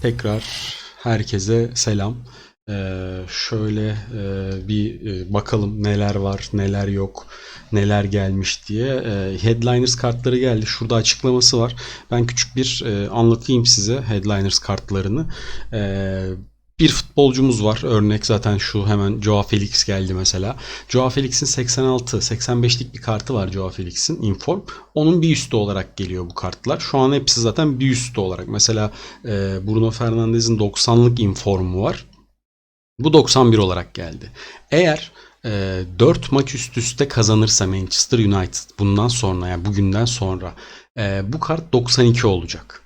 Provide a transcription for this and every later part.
Tekrar herkese selam. Ee, şöyle e, bir e, bakalım neler var, neler yok, neler gelmiş diye. Ee, Headliners kartları geldi. Şurada açıklaması var. Ben küçük bir e, anlatayım size Headliners kartlarını. Ee, bir futbolcumuz var. Örnek zaten şu hemen Joao Felix geldi mesela. Joao Felix'in 86, 85'lik bir kartı var Joao Felix'in Inform. Onun bir üstü olarak geliyor bu kartlar. Şu an hepsi zaten bir üstü olarak. Mesela e, Bruno Fernandes'in 90'lık Inform'u var. Bu 91 olarak geldi. Eğer e, 4 maç üst üste kazanırsa Manchester United bundan sonra yani bugünden sonra e, bu kart 92 olacak.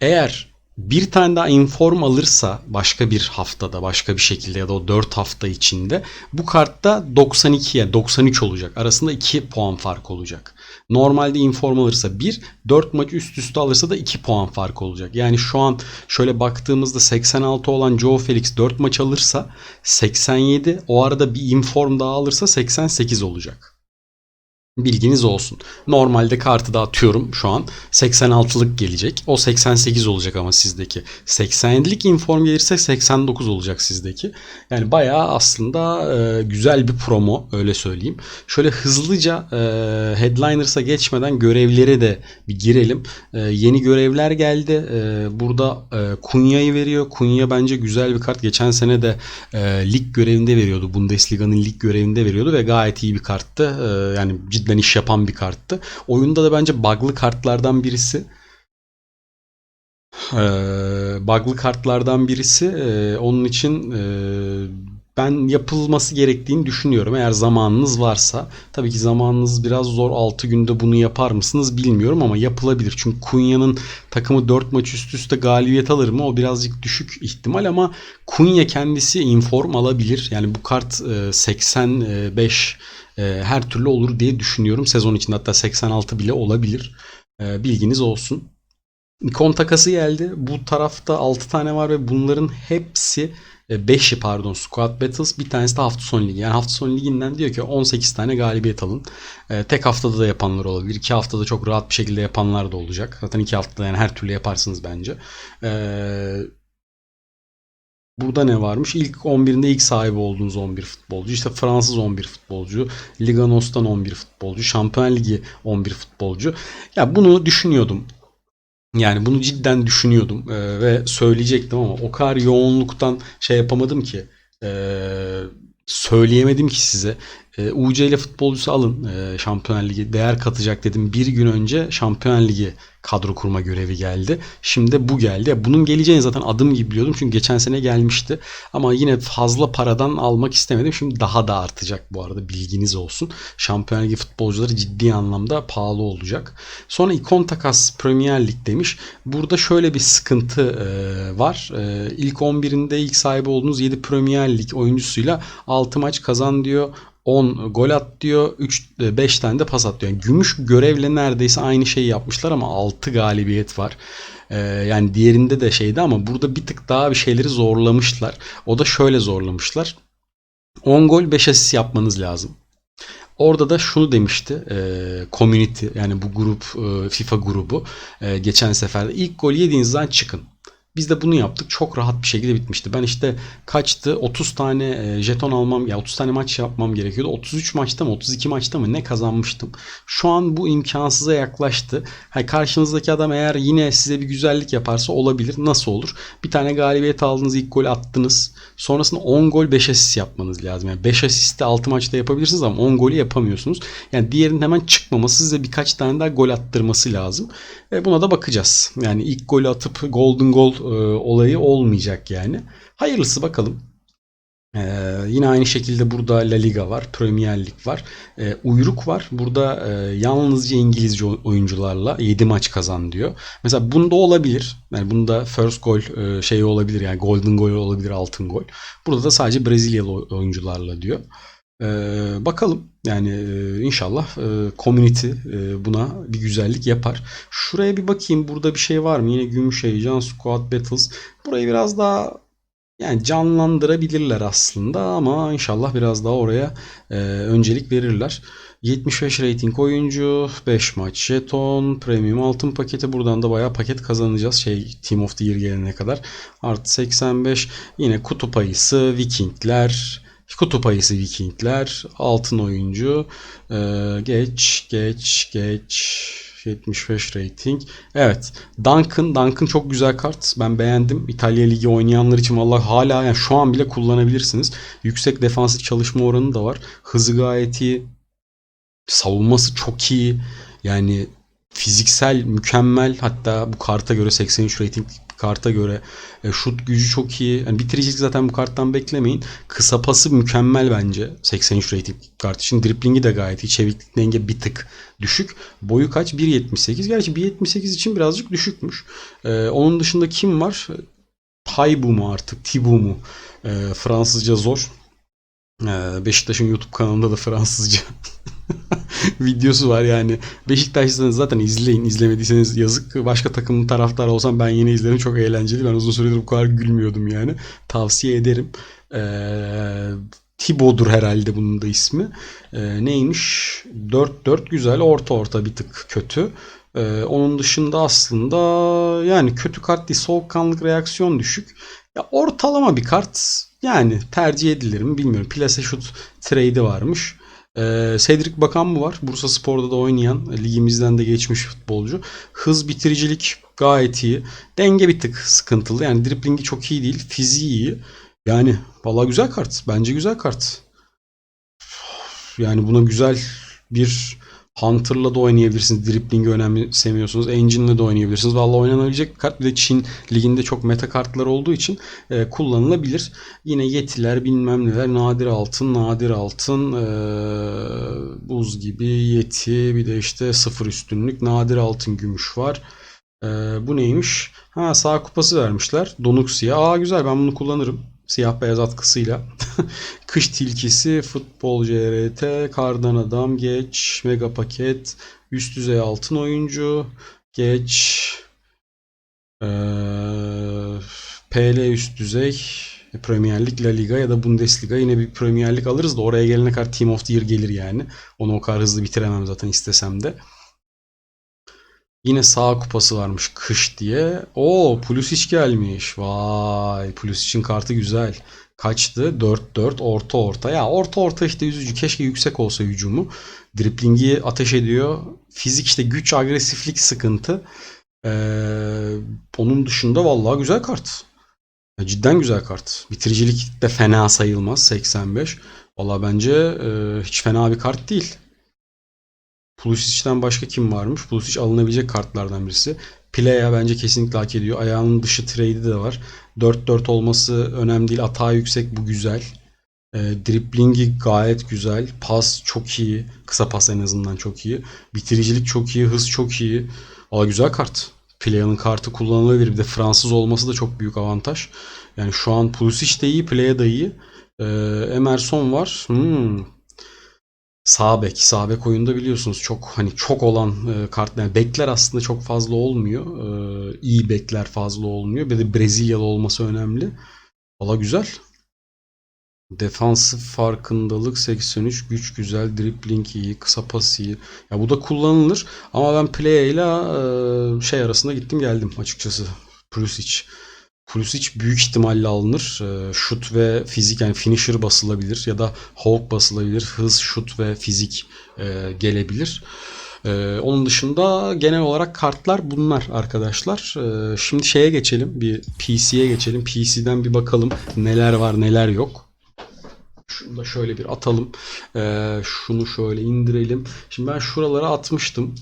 Eğer bir tane daha inform alırsa başka bir haftada başka bir şekilde ya da o 4 hafta içinde bu kartta 92'ye 93 olacak. Arasında 2 puan fark olacak. Normalde inform alırsa 1, 4 maç üst üste alırsa da 2 puan fark olacak. Yani şu an şöyle baktığımızda 86 olan Joe Felix 4 maç alırsa 87, o arada bir inform daha alırsa 88 olacak. Bilginiz olsun. Normalde kartı da atıyorum şu an 86'lık gelecek. O 88 olacak ama sizdeki. 87'lik inform gelirse 89 olacak sizdeki. Yani bayağı aslında e, güzel bir promo öyle söyleyeyim. Şöyle hızlıca e, Headliners'a geçmeden görevlere de bir girelim. E, yeni görevler geldi. E, burada e, Kunya'yı veriyor. Kunya bence güzel bir kart. Geçen sene de e, lig görevinde veriyordu. Bundesliga'nın lig görevinde veriyordu ve gayet iyi bir karttı. E, yani cidden iş yapan bir karttı. Oyunda da bence bug'lı kartlardan birisi. Ee, bug'lı kartlardan birisi. Ee, onun için e, ben yapılması gerektiğini düşünüyorum. Eğer zamanınız varsa. Tabii ki zamanınız biraz zor. 6 günde bunu yapar mısınız bilmiyorum ama yapılabilir. Çünkü Kunya'nın takımı 4 maç üst üste galibiyet alır mı? O birazcık düşük ihtimal ama Kunya kendisi inform alabilir. Yani bu kart e, 85 e, her türlü olur diye düşünüyorum. Sezon içinde hatta 86 bile olabilir. E, bilginiz olsun. Ikon takası geldi. Bu tarafta 6 tane var ve bunların hepsi 5'i pardon Squad Battles bir tanesi de hafta sonu ligi. Yani hafta sonu liginden diyor ki 18 tane galibiyet alın. E, tek haftada da yapanlar olabilir. 2 haftada çok rahat bir şekilde yapanlar da olacak. Zaten 2 haftada yani her türlü yaparsınız bence. Eee Burada ne varmış? İlk 11'inde ilk sahibi olduğunuz 11 futbolcu. İşte Fransız 11 futbolcu. Liga NOS'tan 11 futbolcu. Şampiyon Ligi 11 futbolcu. Ya bunu düşünüyordum. Yani bunu cidden düşünüyordum ee, ve söyleyecektim ama o kadar yoğunluktan şey yapamadım ki. Ee, söyleyemedim ki size. E, UC ile futbolcusu alın e, Şampiyonlar Ligi değer katacak dedim. Bir gün önce Şampiyonlar Ligi kadro kurma görevi geldi. Şimdi bu geldi. Bunun geleceğini zaten adım gibi biliyordum. Çünkü geçen sene gelmişti. Ama yine fazla paradan almak istemedim. Şimdi daha da artacak bu arada bilginiz olsun. Şampiyonlar Ligi futbolcuları ciddi anlamda pahalı olacak. Sonra ikon takas Premier Lig demiş. Burada şöyle bir sıkıntı e, var. E, ilk 11'inde ilk sahibi olduğunuz 7 Premier Lig oyuncusuyla 6 maç kazan diyor. 10 gol at diyor. 3 5 tane de pas at diyor. Yani gümüş görevle neredeyse aynı şeyi yapmışlar ama 6 galibiyet var. Ee, yani diğerinde de şeydi ama burada bir tık daha bir şeyleri zorlamışlar. O da şöyle zorlamışlar. 10 gol 5 asist yapmanız lazım. Orada da şunu demişti e, community yani bu grup e, FIFA grubu e, geçen seferde ilk gol yediğinizden çıkın. Biz de bunu yaptık. Çok rahat bir şekilde bitmişti. Ben işte kaçtı? 30 tane e, jeton almam ya 30 tane maç yapmam gerekiyordu. 33 maçta mı 32 maçta mı ne kazanmıştım. Şu an bu imkansıza yaklaştı. Hani karşınızdaki adam eğer yine size bir güzellik yaparsa olabilir. Nasıl olur? Bir tane galibiyet aldınız, ilk gol attınız. Sonrasında 10 gol 5 asist yapmanız lazım. Yani 5 asist 6 maçta yapabilirsiniz ama 10 golü yapamıyorsunuz. Yani diğerinin hemen çıkmaması size birkaç tane daha gol attırması lazım. E buna da bakacağız. Yani ilk golü atıp golden goal e, olayı olmayacak yani. Hayırlısı bakalım. Ee, yine aynı şekilde burada La Liga var, Premier Lig var. Ee, uyruk var. Burada e, yalnızca İngilizce oyuncularla 7 maç kazan diyor. Mesela bunda olabilir. Yani bunda first goal e, şey olabilir yani golden goal olabilir, altın gol. Burada da sadece Brezilyalı oyuncularla diyor. Ee, bakalım yani e, inşallah e, community e, buna bir güzellik yapar. Şuraya bir bakayım burada bir şey var mı? Yine gümüş heyecan, squad battles. Burayı biraz daha Yani canlandırabilirler aslında ama inşallah biraz daha oraya e, öncelik verirler. 75 rating oyuncu, 5 maç jeton, premium altın paketi. Buradan da bayağı paket kazanacağız şey Team of the Year gelene kadar. Artı 85 yine kutup ayısı, Vikingler, kutup ayısı Vikingler, altın oyuncu. Ee, geç, geç, geç. 75 rating. Evet. Duncan. Duncan çok güzel kart. Ben beğendim. İtalya Ligi oynayanlar için vallahi hala yani şu an bile kullanabilirsiniz. Yüksek defansif çalışma oranı da var. Hızı gayet iyi. Savunması çok iyi. Yani fiziksel mükemmel. Hatta bu karta göre 83 rating karta göre e, şut gücü çok iyi. Yani bitiricilik zaten bu karttan beklemeyin. Kısa pası mükemmel bence 83 rating kart için. Driplingi de gayet iyi. Çeviklik denge bir tık düşük. Boyu kaç? 1.78. Gerçi 1.78 için birazcık düşükmüş. E, onun dışında kim var? Taybu mu artık? Tibu mu? E, Fransızca zor. E, Beşiktaş'ın YouTube kanalında da Fransızca videosu var yani. Beşiktaş'sanız zaten izleyin. İzlemediyseniz yazık. Başka takımın taraftarı olsam ben yine izlerim. Çok eğlenceli. Ben uzun süredir bu kadar gülmüyordum yani. Tavsiye ederim. Ee, Tibo'dur herhalde bunun da ismi. Ee, neymiş? 4-4 güzel. Orta orta bir tık kötü. Ee, onun dışında aslında yani kötü kart değil. Soğukkanlık reaksiyon düşük. Ya ortalama bir kart. Yani tercih edilir mi bilmiyorum. Plase şut trade'i varmış. Ee, Cedric Bakan mı var? Bursa Spor'da da oynayan, ligimizden de geçmiş futbolcu. Hız bitiricilik gayet iyi. Denge bir tık sıkıntılı. Yani driplingi çok iyi değil. Fiziği iyi. Yani vallahi güzel kart. Bence güzel kart. Yani buna güzel bir Hunter'la da oynayabilirsiniz. Driplingi önemsemiyorsunuz. Engine'le de oynayabilirsiniz. Vallahi oynanabilecek kart. Bir de Çin liginde çok meta kartlar olduğu için e, kullanılabilir. Yine yetiler bilmem neler. Nadir altın, nadir altın, e, buz gibi yeti. Bir de işte sıfır üstünlük. Nadir altın gümüş var. E, bu neymiş? Ha sağ kupası vermişler. Donuk siyah. Aa güzel ben bunu kullanırım. Siyah beyaz atkısıyla. Kış tilkisi, futbol CRT, kardan adam, geç, mega paket, üst düzey altın oyuncu, geç, ee, PL üst düzey, Premier Lig, La Liga ya da Bundesliga yine bir Premier Lig alırız da oraya gelene kadar Team of the Year gelir yani. Onu o kadar hızlı bitiremem zaten istesem de. Yine sağ kupası varmış kış diye. Oo Pulisic gelmiş. Vay Pulisic'in kartı güzel. Kaçtı? 4-4 orta orta. Ya orta orta işte yüzücü. Keşke yüksek olsa hücumu. Driplingi ateş ediyor. Fizik işte güç, agresiflik sıkıntı. Ee, onun dışında vallahi güzel kart. Cidden güzel kart. Bitiricilik de fena sayılmaz 85. Vallahi bence e, hiç fena bir kart değil. Pulisic'den başka kim varmış? Pulisic alınabilecek kartlardan birisi. Playa bence kesinlikle hak ediyor. Ayağının dışı trade'i de var. 4-4 olması önemli değil. Atağı yüksek bu güzel. E, driplingi gayet güzel. Pas çok iyi. Kısa pas en azından çok iyi. Bitiricilik çok iyi. Hız çok iyi. Valla güzel kart. Playa'nın kartı kullanılabilir. Bir de Fransız olması da çok büyük avantaj. Yani şu an Pulisic de iyi. Playa da iyi. E, Emerson var. Hmm. Sağ bek, sağ bek oyunda biliyorsunuz çok hani çok olan e, kart yani bekler aslında çok fazla olmuyor. E, iyi bekler fazla olmuyor. Bir de Brezilyalı olması önemli. Valla güzel. Defansif farkındalık 83, güç güzel, dribbling iyi, kısa pas iyi. Ya bu da kullanılır ama ben play ile şey arasında gittim geldim açıkçası. Pulisic. Pulisic büyük ihtimalle alınır. E, şut ve fizik yani finisher basılabilir ya da Hulk basılabilir. Hız, şut ve fizik e, gelebilir. E, onun dışında genel olarak kartlar bunlar arkadaşlar. E, şimdi şeye geçelim. Bir PC'ye geçelim. PC'den bir bakalım neler var neler yok. Şunu da şöyle bir atalım. Şunu şöyle indirelim. Şimdi ben şuralara atmıştım.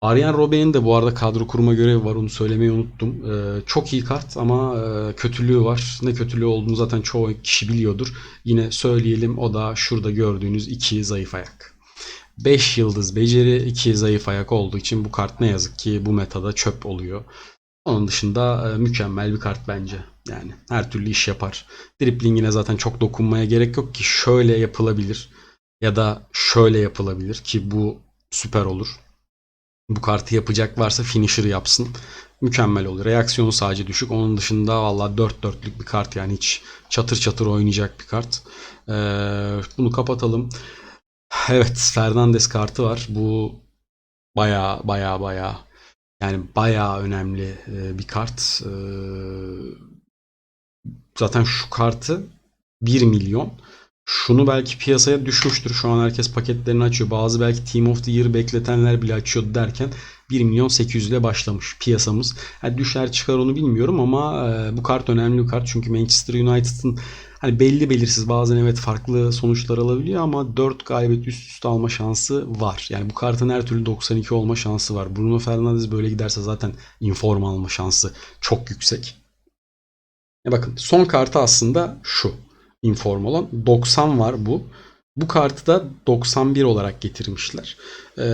Arjen Robben'in de bu arada kadro kurma görevi var. Onu söylemeyi unuttum. Ee, çok iyi kart ama e, kötülüğü var. Ne kötülüğü olduğunu zaten çoğu kişi biliyordur. Yine söyleyelim. O da şurada gördüğünüz iki zayıf ayak. 5 yıldız beceri, 2 zayıf ayak olduğu için bu kart ne yazık ki bu metada çöp oluyor. Onun dışında e, mükemmel bir kart bence. Yani her türlü iş yapar. Driplingine zaten çok dokunmaya gerek yok ki şöyle yapılabilir ya da şöyle yapılabilir ki bu süper olur. Bu kartı yapacak varsa finisher yapsın. Mükemmel olur. Reaksiyonu sadece düşük. Onun dışında valla 4 dörtlük bir kart yani hiç çatır çatır oynayacak bir kart. Ee, bunu kapatalım. Evet Fernandes kartı var. Bu baya baya baya yani baya önemli e, bir kart. Ee, zaten şu kartı 1 milyon. Şunu belki piyasaya düşmüştür. Şu an herkes paketlerini açıyor. Bazı belki Team of the Year bekletenler bile açıyordu derken 1 milyon 800 ile başlamış piyasamız. Yani düşer çıkar onu bilmiyorum ama e, bu kart önemli bir kart. Çünkü Manchester United'ın hani belli belirsiz bazen evet farklı sonuçlar alabiliyor ama 4 galibiyet üst üste alma şansı var. Yani bu kartın her türlü 92 olma şansı var. Bruno Fernandes böyle giderse zaten inform alma şansı çok yüksek. Ya bakın son kartı aslında şu inform olan 90 var bu. Bu kartı da 91 olarak getirmişler. Ee,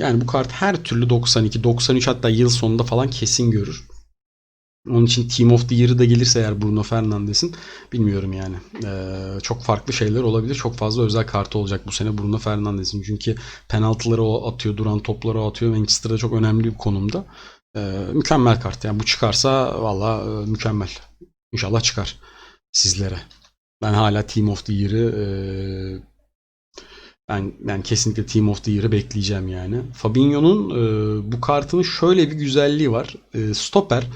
yani bu kart her türlü 92, 93 hatta yıl sonunda falan kesin görür. Onun için Team of the Year'ı da gelirse eğer Bruno Fernandes'in bilmiyorum yani. Ee, çok farklı şeyler olabilir. Çok fazla özel kartı olacak bu sene Bruno Fernandes'in. Çünkü penaltıları o atıyor, duran topları o atıyor. Manchester'da çok önemli bir konumda. Ee, mükemmel kart. Yani bu çıkarsa valla e, mükemmel. İnşallah çıkar sizlere. Ben hala Team of the Year'ı e, ben ben kesinlikle Team of the Year'ı bekleyeceğim yani. Fabinho'nun e, bu kartının şöyle bir güzelliği var. E, stoper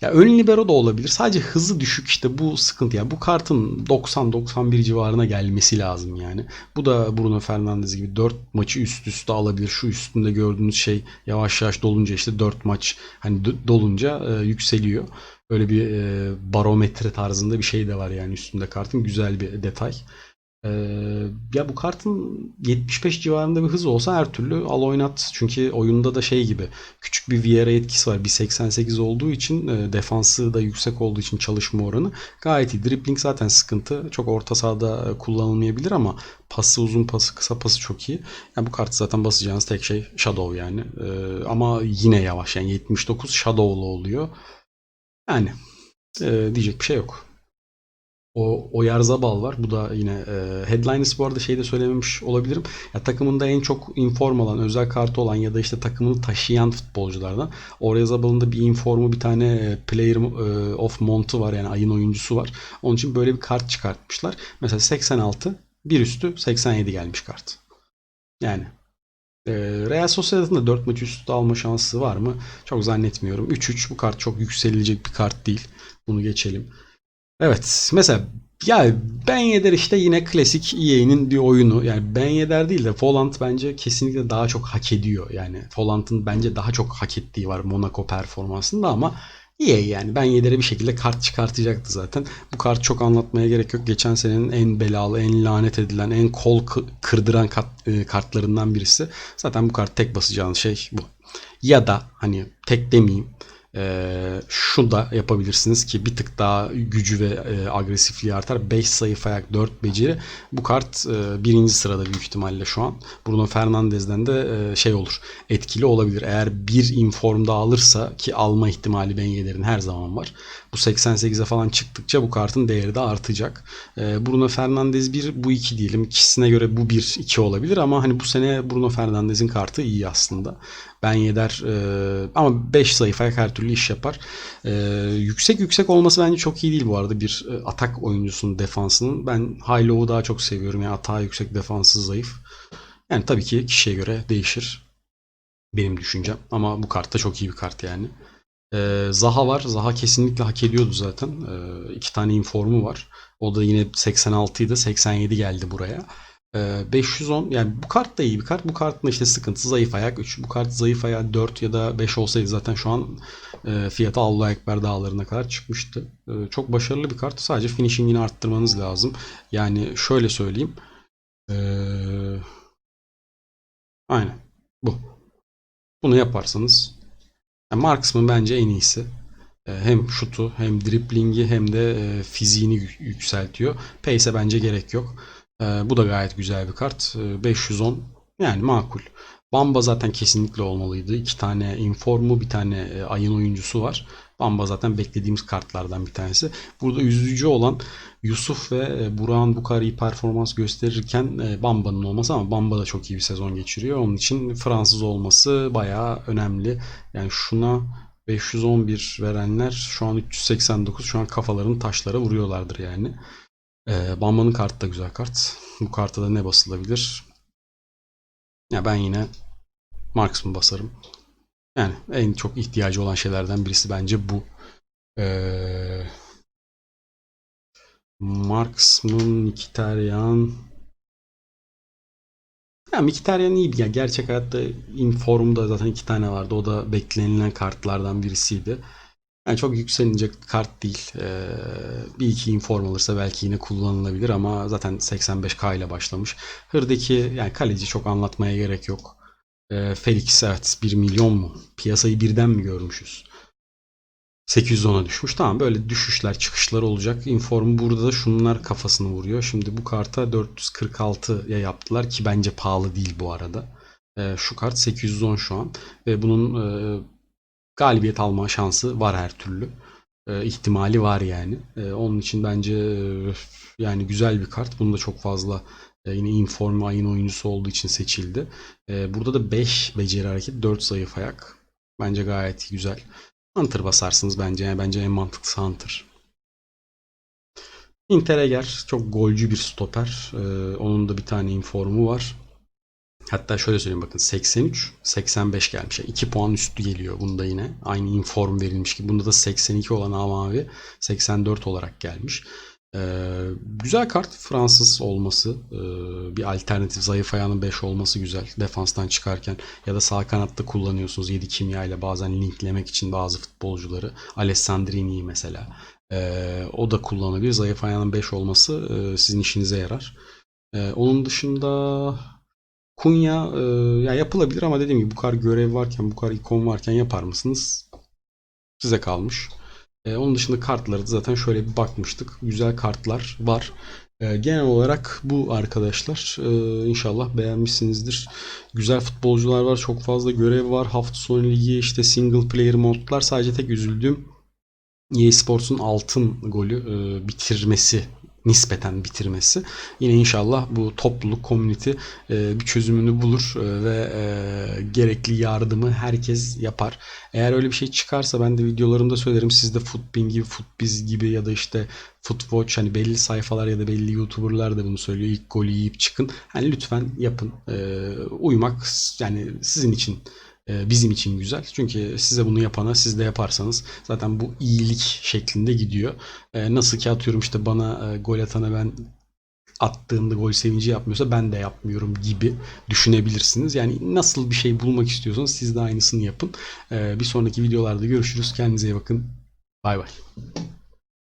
ya ön libero da olabilir. Sadece hızı düşük işte bu sıkıntı. Yani bu kartın 90-91 civarına gelmesi lazım yani. Bu da Bruno Fernandes gibi 4 maçı üst üste alabilir. Şu üstünde gördüğünüz şey yavaş yavaş dolunca işte 4 maç hani dolunca e, yükseliyor. Öyle bir e, barometre tarzında bir şey de var yani üstünde kartın. Güzel bir detay. Ee, ya bu kartın 75 civarında bir hız olsa her türlü al oynat. Çünkü oyunda da şey gibi küçük bir Vieira etkisi var. 1.88 olduğu için e, defansı da yüksek olduğu için çalışma oranı gayet iyi. Dribbling zaten sıkıntı. Çok orta sahada kullanılmayabilir ama pası uzun pası kısa pası çok iyi. Yani bu kartı zaten basacağınız tek şey Shadow yani. Ee, ama yine yavaş yani 79 Shadow'lu oluyor. Yani e, diyecek bir şey yok. O Oyarzabal var. Bu da yine e, Headliners bu arada şey de söylememiş olabilirim. Ya takımında en çok inform olan, özel kartı olan ya da işte takımını taşıyan futbolculardan. Oyarzabal'ın da bir informu bir tane e, Player e, of Mont'u var yani ayın oyuncusu var. Onun için böyle bir kart çıkartmışlar. Mesela 86 bir üstü 87 gelmiş kart. Yani Real Sociedad'ın da 4 maç üstü alma şansı var mı? Çok zannetmiyorum. 3-3 bu kart çok yükselilecek bir kart değil. Bunu geçelim. Evet mesela ya Ben Yedder işte yine klasik EA'nin bir oyunu. Yani Ben Yedder değil de Folland bence kesinlikle daha çok hak ediyor. Yani Folland'ın bence daha çok hak ettiği var Monaco performansında ama EA yani Ben Yedder'e bir şekilde kart çıkartacaktı zaten. Bu kart çok anlatmaya gerek yok. Geçen senenin en belalı, en lanet edilen, en kol kırdıran kart, e, kartlarından birisi. Zaten bu kart tek basacağınız şey bu. Ya da hani tek demeyeyim e, şu da yapabilirsiniz ki bir tık daha gücü ve e, agresifliği artar. 5 zayıf ayak 4 beceri. Bu kart e, birinci sırada büyük ihtimalle şu an. Bruno Fernandes'den de e, şey olur. Etkili olabilir. Eğer bir informda alırsa ki alma ihtimali Benyeler'in her zaman var. Bu 88'e falan çıktıkça bu kartın değeri de artacak. E, Bruno Fernandes 1 bu 2 diyelim. İkisine göre bu 1 2 olabilir ama hani bu sene Bruno Fernandes'in kartı iyi aslında. Ben Yedder e, ama 5 sayfaya her türlü iş yapar. E, yüksek yüksek olması bence çok iyi değil bu arada bir e, atak oyuncusunun defansının. Ben High Low'u daha çok seviyorum. Yani atağı yüksek defansı zayıf. Yani tabii ki kişiye göre değişir. Benim düşüncem. Ama bu kart da çok iyi bir kart yani. Ee, Zaha var. Zaha kesinlikle hak ediyordu zaten. Ee, iki tane informu var. O da yine 86 idi. 87 geldi buraya. 510 yani bu kart da iyi bir kart. Bu kartın işte sıkıntısı zayıf ayak 3. Bu kart zayıf ayak 4 ya da 5 olsaydı zaten şu an e, fiyatı Allah Ekber dağlarına kadar çıkmıştı. E, çok başarılı bir kart. Sadece finishingini arttırmanız lazım. Yani şöyle söyleyeyim. E, aynen. Bu. Bunu yaparsanız yani Marksman bence en iyisi. Hem şutu hem driplingi hem de fiziğini yükseltiyor. Pace'e bence gerek yok. Ee, bu da gayet güzel bir kart. Ee, 510 yani makul. Bamba zaten kesinlikle olmalıydı. İki tane informu bir tane e, ayın oyuncusu var. Bamba zaten beklediğimiz kartlardan bir tanesi. Burada üzücü olan Yusuf ve e, Burak'ın bu kadar iyi performans gösterirken e, Bamba'nın olması ama Bamba da çok iyi bir sezon geçiriyor. Onun için Fransız olması bayağı önemli. Yani şuna 511 verenler şu an 389 şu an kafalarını taşlara vuruyorlardır yani. E, Bamba'nın kartı da güzel kart. Bu kartta da ne basılabilir? Ya ben yine Marksman basarım. Yani en çok ihtiyacı olan şeylerden birisi bence bu. Ee, Marksman, Mkhitaryan. Ya Mkhitaryan iyi bir yani gerçek hayatta Inform'da zaten iki tane vardı. O da beklenilen kartlardan birisiydi. Yani çok yükselinecek kart değil. Ee, bir iki inform alırsa belki yine kullanılabilir ama zaten 85k ile başlamış. Hırdaki yani kaleci çok anlatmaya gerek yok. Ee, Felix evet 1 milyon mu? Piyasayı birden mi görmüşüz? 810'a düşmüş. Tamam böyle düşüşler çıkışlar olacak. Inform burada da şunlar kafasını vuruyor. Şimdi bu karta 446'ya yaptılar ki bence pahalı değil bu arada. Ee, şu kart 810 şu an. Ve bunun e, galibiyet alma şansı var her türlü. E, ihtimali var yani. E, onun için bence yani güzel bir kart. Bunu da çok fazla e, yine inform ayın oyuncusu olduğu için seçildi. E, burada da 5 beceri hareket, 4 zayıf ayak. Bence gayet güzel. Hunter basarsınız bence. Yani bence en mantıklısı Hunter. Intereger çok golcü bir stoper. E, onun da bir tane informu var. Hatta şöyle söyleyeyim bakın 83 85 gelmiş. Yani 2 puan üstü geliyor bunda yine. Aynı inform verilmiş gibi. Bunda da 82 olan Amavi 84 olarak gelmiş. Ee, güzel kart Fransız olması. Ee, bir alternatif zayıf ayağının 5 olması güzel. Defanstan çıkarken ya da sağ kanatta kullanıyorsunuz 7 kimya ile bazen linklemek için bazı futbolcuları. Alessandrini mesela. Ee, o da kullanılabilir. Zayıf ayağının 5 olması e, sizin işinize yarar. Ee, onun dışında Kunya e, ya yapılabilir ama dediğim gibi bu kadar görev varken, bu kadar ikon varken yapar mısınız? Size kalmış. E, onun dışında kartları da zaten şöyle bir bakmıştık. Güzel kartlar var. E, genel olarak bu arkadaşlar. E, inşallah beğenmişsinizdir. Güzel futbolcular var. Çok fazla görev var. Hafta sonu ligi işte single player modlar. Sadece tek üzüldüğüm EA Sports'un altın golü e, bitirmesi nispeten bitirmesi. Yine inşallah bu topluluk, community e, bir çözümünü bulur e, ve e, gerekli yardımı herkes yapar. Eğer öyle bir şey çıkarsa ben de videolarımda söylerim. Siz de Footbin gibi, Footbiz gibi ya da işte Footwatch hani belli sayfalar ya da belli YouTuber'lar da bunu söylüyor. İlk golü yiyip çıkın. Hani lütfen yapın. uymak yani sizin için bizim için güzel. Çünkü size bunu yapana siz de yaparsanız zaten bu iyilik şeklinde gidiyor. Nasıl ki atıyorum işte bana gol atana ben attığımda gol sevinci yapmıyorsa ben de yapmıyorum gibi düşünebilirsiniz. Yani nasıl bir şey bulmak istiyorsanız siz de aynısını yapın. Bir sonraki videolarda görüşürüz. Kendinize iyi bakın. Bay bay.